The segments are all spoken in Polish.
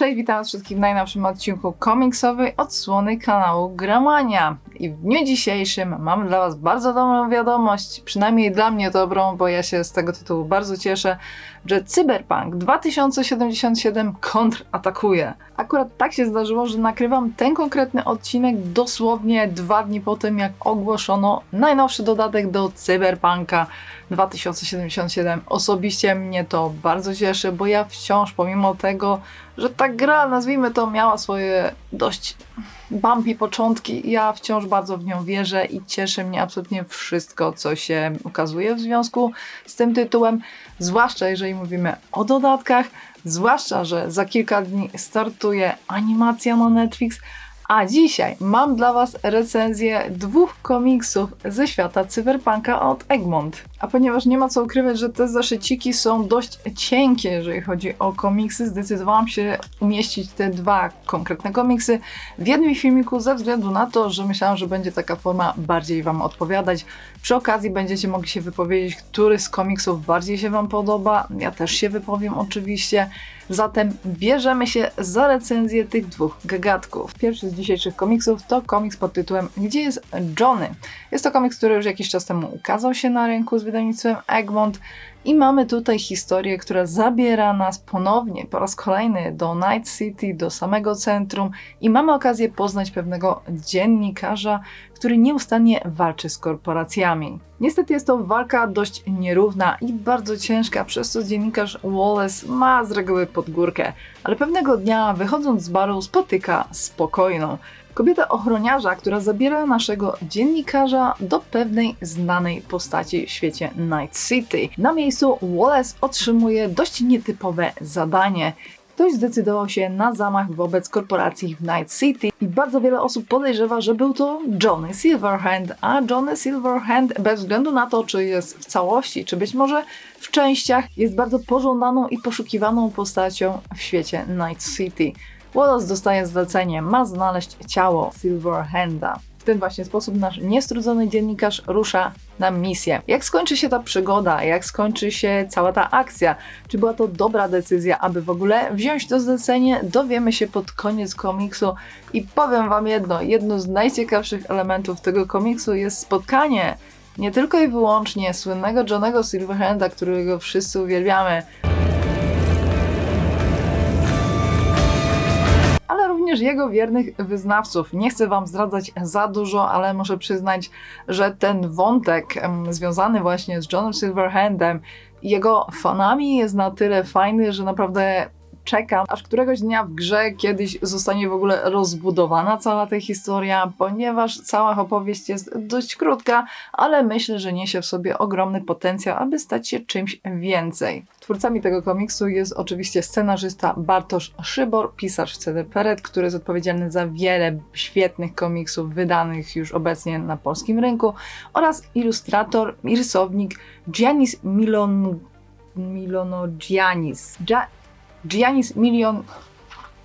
Cześć, witam was wszystkich w najnowszym odcinku komiksowej odsłony kanału Gramania. I w dniu dzisiejszym mam dla was bardzo dobrą wiadomość, przynajmniej dla mnie dobrą, bo ja się z tego tytułu bardzo cieszę, że Cyberpunk 2077 kontratakuje. Akurat tak się zdarzyło, że nakrywam ten konkretny odcinek dosłownie dwa dni po tym, jak ogłoszono najnowszy dodatek do Cyberpunka 2077. Osobiście mnie to bardzo cieszy, bo ja wciąż, pomimo tego, że ta gra, nazwijmy to, miała swoje dość bumpy początki, ja wciąż bardzo w nią wierzę i cieszy mnie absolutnie wszystko, co się ukazuje w związku z tym tytułem, zwłaszcza jeżeli mówimy o dodatkach, zwłaszcza, że za kilka dni startuje animacja na Netflix, a dzisiaj mam dla Was recenzję dwóch komiksów ze świata cyberpunka od Egmont. A ponieważ nie ma co ukrywać, że te zaszyciki są dość cienkie, jeżeli chodzi o komiksy, zdecydowałam się umieścić te dwa konkretne komiksy w jednym filmiku ze względu na to, że myślałam, że będzie taka forma bardziej Wam odpowiadać. Przy okazji będziecie mogli się wypowiedzieć, który z komiksów bardziej się Wam podoba. Ja też się wypowiem oczywiście. Zatem bierzemy się za recenzję tych dwóch gagatków. Pierwszy z dzisiejszych komiksów to komiks pod tytułem Gdzie jest Johnny? Jest to komiks, który już jakiś czas temu ukazał się na rynku z wydawnictwem Egmont i mamy tutaj historię, która zabiera nas ponownie, po raz kolejny do Night City, do samego centrum i mamy okazję poznać pewnego dziennikarza, który nieustannie walczy z korporacjami. Niestety jest to walka dość nierówna i bardzo ciężka, przez co dziennikarz Wallace ma z reguły pod górkę, ale pewnego dnia wychodząc z baru spotyka spokojną, kobietę ochroniarza, która zabiera naszego dziennikarza do pewnej znanej postaci w świecie Night City. Na miejscu Wallace otrzymuje dość nietypowe zadanie. Ktoś zdecydował się na zamach wobec korporacji w Night City i bardzo wiele osób podejrzewa, że był to Johnny Silverhand, a Johnny Silverhand bez względu na to, czy jest w całości, czy być może w częściach, jest bardzo pożądaną i poszukiwaną postacią w świecie Night City. Wallace dostaje zlecenie, ma znaleźć ciało Silverhanda. W ten właśnie sposób nasz niestrudzony dziennikarz rusza na misję. Jak skończy się ta przygoda, jak skończy się cała ta akcja, czy była to dobra decyzja, aby w ogóle wziąć to zlecenie, dowiemy się pod koniec komiksu. I powiem Wam jedno, jedno z najciekawszych elementów tego komiksu jest spotkanie nie tylko i wyłącznie słynnego Johnego Silverhanda, którego wszyscy uwielbiamy, jego wiernych wyznawców. Nie chcę Wam zdradzać za dużo, ale muszę przyznać, że ten wątek związany właśnie z Johnem Silverhandem jego fanami jest na tyle fajny, że naprawdę czekam, aż któregoś dnia w grze kiedyś zostanie w ogóle rozbudowana cała ta historia, ponieważ cała opowieść jest dość krótka, ale myślę, że niesie w sobie ogromny potencjał, aby stać się czymś więcej. Twórcami tego komiksu jest oczywiście scenarzysta Bartosz Szybor, pisarz CD Peret, który jest odpowiedzialny za wiele świetnych komiksów wydanych już obecnie na polskim rynku oraz ilustrator i rysownik Giannis Milon Milonogianis. Gia Giannis Milion...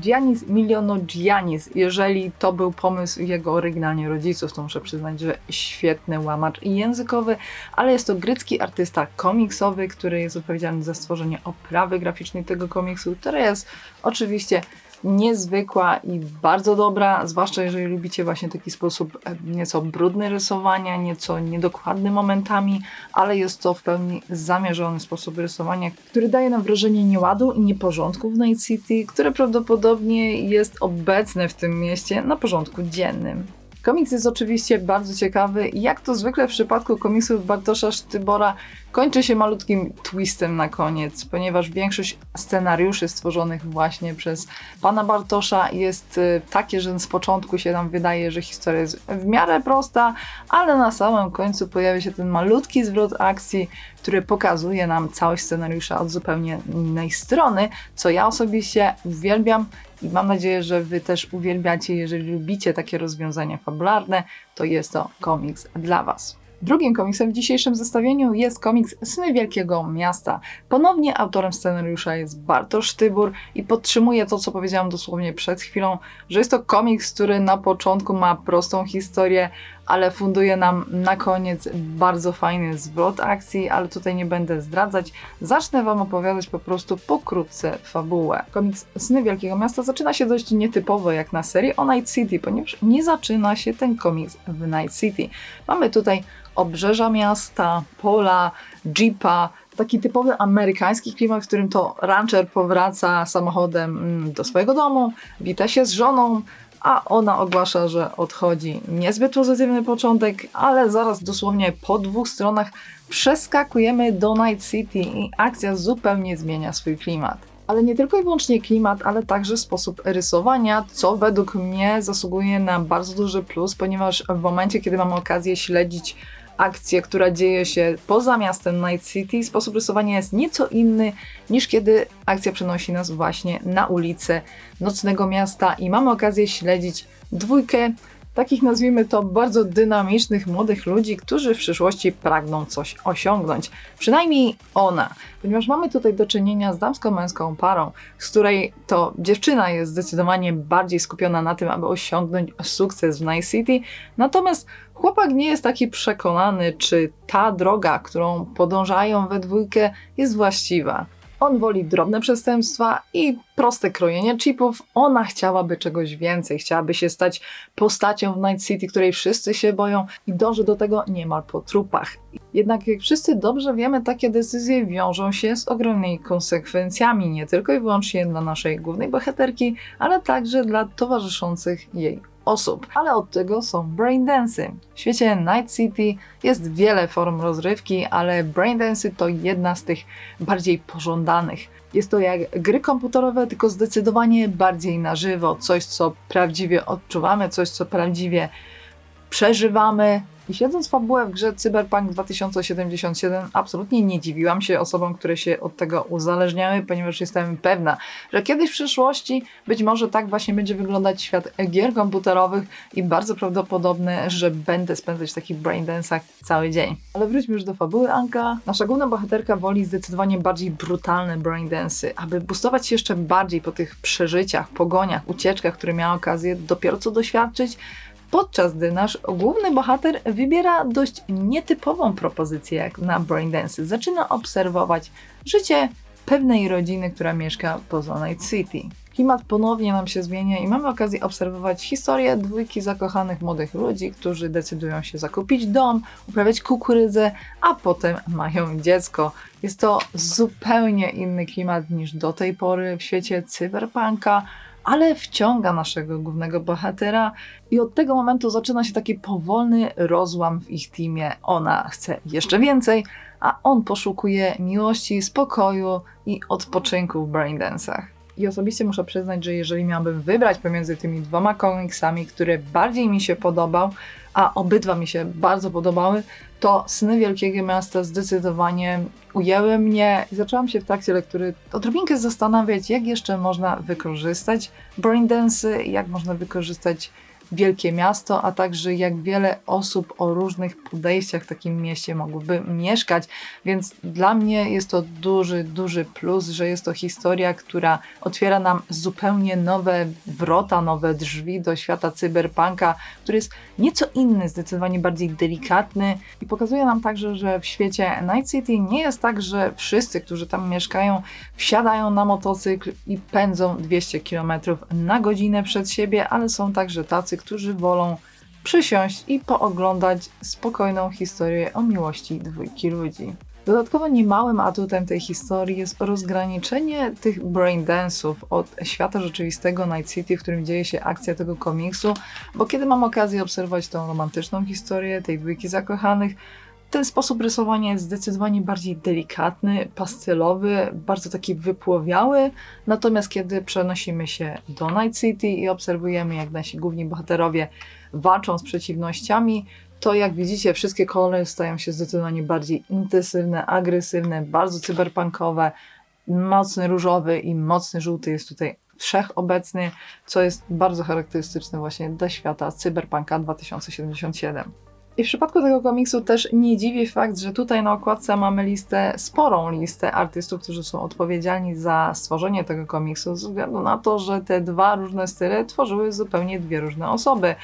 Giannis Miliono Giannis, jeżeli to był pomysł jego oryginalnie rodziców, to muszę przyznać, że świetny łamacz językowy, ale jest to grecki artysta komiksowy, który jest odpowiedzialny za stworzenie oprawy graficznej tego komiksu, która jest oczywiście niezwykła i bardzo dobra, zwłaszcza jeżeli lubicie właśnie taki sposób e, nieco brudny rysowania, nieco niedokładny momentami, ale jest to w pełni zamierzony sposób rysowania, który daje nam wrażenie nieładu i nieporządku w Night City, które prawdopodobnie jest obecne w tym mieście na porządku dziennym. Komiks jest oczywiście bardzo ciekawy i jak to zwykle w przypadku komiksów Bartosza Sztybora kończy się malutkim twistem na koniec, ponieważ większość scenariuszy stworzonych właśnie przez pana Bartosza jest y, takie, że z początku się nam wydaje, że historia jest w miarę prosta, ale na samym końcu pojawia się ten malutki zwrot akcji, który pokazuje nam całość scenariusza od zupełnie innej strony, co ja osobiście uwielbiam i mam nadzieję, że Wy też uwielbiacie, jeżeli lubicie takie rozwiązania fabularne, to jest to komiks dla Was. Drugim komiksem w dzisiejszym zestawieniu jest komiks Sny Wielkiego Miasta. Ponownie autorem scenariusza jest Bartosz Tybur i podtrzymuje to, co powiedziałam dosłownie przed chwilą, że jest to komiks, który na początku ma prostą historię, ale funduje nam na koniec bardzo fajny zwrot akcji, ale tutaj nie będę zdradzać. Zacznę Wam opowiadać po prostu pokrótce fabułę. Komiks Sny Wielkiego Miasta zaczyna się dość nietypowo jak na serii o Night City, ponieważ nie zaczyna się ten komiks w Night City. Mamy tutaj obrzeża miasta, pola, jeepa, taki typowy amerykański klimat, w którym to rancher powraca samochodem mm, do swojego domu, wita się z żoną, a ona ogłasza, że odchodzi. Niezbyt pozytywny początek, ale zaraz dosłownie po dwóch stronach przeskakujemy do Night City i akcja zupełnie zmienia swój klimat. Ale nie tylko i wyłącznie klimat, ale także sposób rysowania, co według mnie zasługuje na bardzo duży plus, ponieważ w momencie, kiedy mamy okazję śledzić akcję, która dzieje się poza miastem Night City, sposób rysowania jest nieco inny niż kiedy akcja przenosi nas właśnie na ulicę nocnego miasta i mamy okazję śledzić dwójkę takich nazwijmy to bardzo dynamicznych młodych ludzi, którzy w przyszłości pragną coś osiągnąć. Przynajmniej ona, ponieważ mamy tutaj do czynienia z damsko-męską parą, z której to dziewczyna jest zdecydowanie bardziej skupiona na tym, aby osiągnąć sukces w Night City, natomiast chłopak nie jest taki przekonany, czy ta droga, którą podążają we dwójkę, jest właściwa. On woli drobne przestępstwa i proste krojenie chipów. Ona chciałaby czegoś więcej, chciałaby się stać postacią w Night City, której wszyscy się boją i dąży do tego niemal po trupach. Jednak jak wszyscy dobrze wiemy, takie decyzje wiążą się z ogromnymi konsekwencjami, nie tylko i wyłącznie dla naszej głównej bohaterki, ale także dla towarzyszących jej osób. Ale od tego są braindensy. W świecie Night City jest wiele form rozrywki, ale braindensy to jedna z tych bardziej pożądanych. Jest to jak gry komputerowe, tylko zdecydowanie bardziej na żywo, coś co prawdziwie odczuwamy, coś co prawdziwie przeżywamy, i siedząc fabułę w grze Cyberpunk 2077, absolutnie nie dziwiłam się osobom, które się od tego uzależniały, ponieważ jestem pewna, że kiedyś w przyszłości być może tak właśnie będzie wyglądać świat gier komputerowych i bardzo prawdopodobne, że będę spędzać w takich braindance'ach cały dzień. Ale wróćmy już do fabuły Anka. Nasza główna bohaterka woli zdecydowanie bardziej brutalne braindance'y, aby boostować się jeszcze bardziej po tych przeżyciach, pogoniach, ucieczkach, które miała okazję dopiero co doświadczyć, podczas gdy nasz główny bohater wybiera dość nietypową propozycję jak na Braindance. Zaczyna obserwować życie pewnej rodziny, która mieszka poza Night City. Klimat ponownie nam się zmienia i mamy okazję obserwować historię dwójki zakochanych młodych ludzi, którzy decydują się zakupić dom, uprawiać kukurydzę, a potem mają dziecko. Jest to zupełnie inny klimat niż do tej pory w świecie cyberpunka, ale wciąga naszego głównego bohatera i od tego momentu zaczyna się taki powolny rozłam w ich teamie. Ona chce jeszcze więcej, a on poszukuje miłości, spokoju i odpoczynku w braindance'ach. I osobiście muszę przyznać, że jeżeli miałabym wybrać pomiędzy tymi dwoma komiksami, który bardziej mi się podobał, a obydwa mi się bardzo podobały, to Sny Wielkiego Miasta zdecydowanie ujęły mnie i zaczęłam się w trakcie lektury odrobinkę zastanawiać, jak jeszcze można wykorzystać braindance, jak można wykorzystać wielkie miasto, a także jak wiele osób o różnych podejściach w takim mieście mogłyby mieszkać. Więc dla mnie jest to duży, duży plus, że jest to historia, która otwiera nam zupełnie nowe wrota, nowe drzwi do świata cyberpunka, który jest nieco inny, zdecydowanie bardziej delikatny i pokazuje nam także, że w świecie Night City nie jest tak, że wszyscy, którzy tam mieszkają, wsiadają na motocykl i pędzą 200 km na godzinę przed siebie, ale są także tacy, którzy wolą przysiąść i pooglądać spokojną historię o miłości dwójki ludzi. Dodatkowo niemałym atutem tej historii jest rozgraniczenie tych braindance'ów od świata rzeczywistego Night City, w którym dzieje się akcja tego komiksu, bo kiedy mam okazję obserwować tą romantyczną historię tej dwójki zakochanych, ten sposób rysowania jest zdecydowanie bardziej delikatny, pastelowy, bardzo taki wypłowiały. Natomiast kiedy przenosimy się do Night City i obserwujemy, jak nasi główni bohaterowie walczą z przeciwnościami, to jak widzicie, wszystkie kolory stają się zdecydowanie bardziej intensywne, agresywne, bardzo cyberpunkowe. Mocny różowy i mocny żółty jest tutaj wszechobecny, co jest bardzo charakterystyczne właśnie dla świata Cyberpunka 2077. I w przypadku tego komiksu też nie dziwi fakt, że tutaj na okładce mamy listę, sporą listę artystów, którzy są odpowiedzialni za stworzenie tego komiksu, ze względu na to, że te dwa różne style tworzyły zupełnie dwie różne osoby.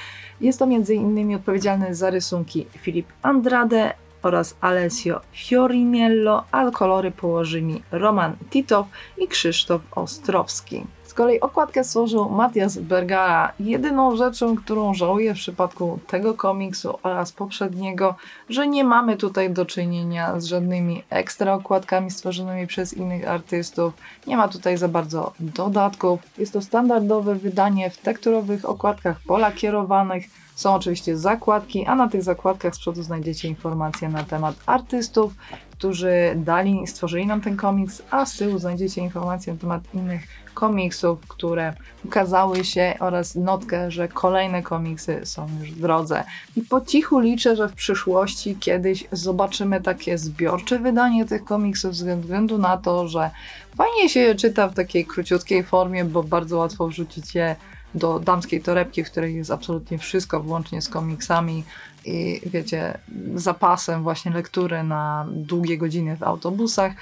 Jest to m.in. odpowiedzialny za rysunki Filip Andrade oraz Alessio Fiorinello, a kolory położyli Roman Titow i Krzysztof Ostrowski. Z kolei okładkę stworzył Matias Bergara. Jedyną rzeczą, którą żałuję w przypadku tego komiksu oraz poprzedniego, że nie mamy tutaj do czynienia z żadnymi ekstra okładkami stworzonymi przez innych artystów. Nie ma tutaj za bardzo dodatków. Jest to standardowe wydanie w tekturowych okładkach polakierowanych. Są oczywiście zakładki, a na tych zakładkach z przodu znajdziecie informacje na temat artystów, którzy dali, stworzyli nam ten komiks, a z tyłu znajdziecie informacje na temat innych komiksów, które ukazały się oraz notkę, że kolejne komiksy są już w drodze. I po cichu liczę, że w przyszłości kiedyś zobaczymy takie zbiorcze wydanie tych komiksów ze względu na to, że fajnie się je czyta w takiej króciutkiej formie, bo bardzo łatwo wrzucić je do damskiej torebki, w której jest absolutnie wszystko, włącznie z komiksami i wiecie, zapasem właśnie lektury na długie godziny w autobusach,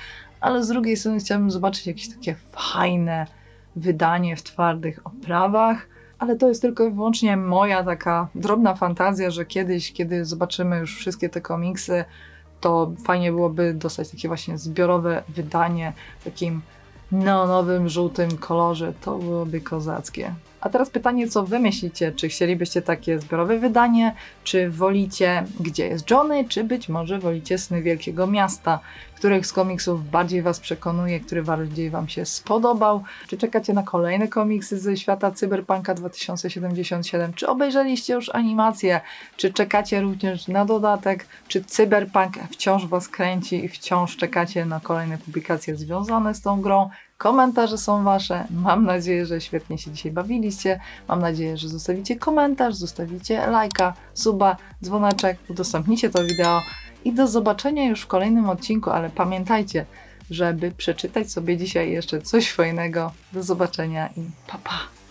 ale z drugiej strony chciałabym zobaczyć jakieś takie fajne wydanie w twardych oprawach, ale to jest tylko i wyłącznie moja taka drobna fantazja, że kiedyś, kiedy zobaczymy już wszystkie te komiksy, to fajnie byłoby dostać takie właśnie zbiorowe wydanie w takim neonowym, żółtym kolorze. To byłoby kozackie. A teraz pytanie, co wy myślicie? Czy chcielibyście takie zbiorowe wydanie? Czy wolicie Gdzie jest Johnny? Czy być może wolicie Sny Wielkiego Miasta? Których z komiksów bardziej was przekonuje? Który bardziej wam się spodobał? Czy czekacie na kolejne komiksy ze świata Cyberpunka 2077? Czy obejrzeliście już animację? Czy czekacie również na dodatek? Czy Cyberpunk wciąż was kręci i wciąż czekacie na kolejne publikacje związane z tą grą? Komentarze są wasze. Mam nadzieję, że świetnie się dzisiaj bawiliście. Mam nadzieję, że zostawicie komentarz, zostawicie lajka, suba, dzwoneczek, udostępnicie to wideo i do zobaczenia już w kolejnym odcinku, ale pamiętajcie, żeby przeczytać sobie dzisiaj jeszcze coś fajnego. Do zobaczenia i pa pa!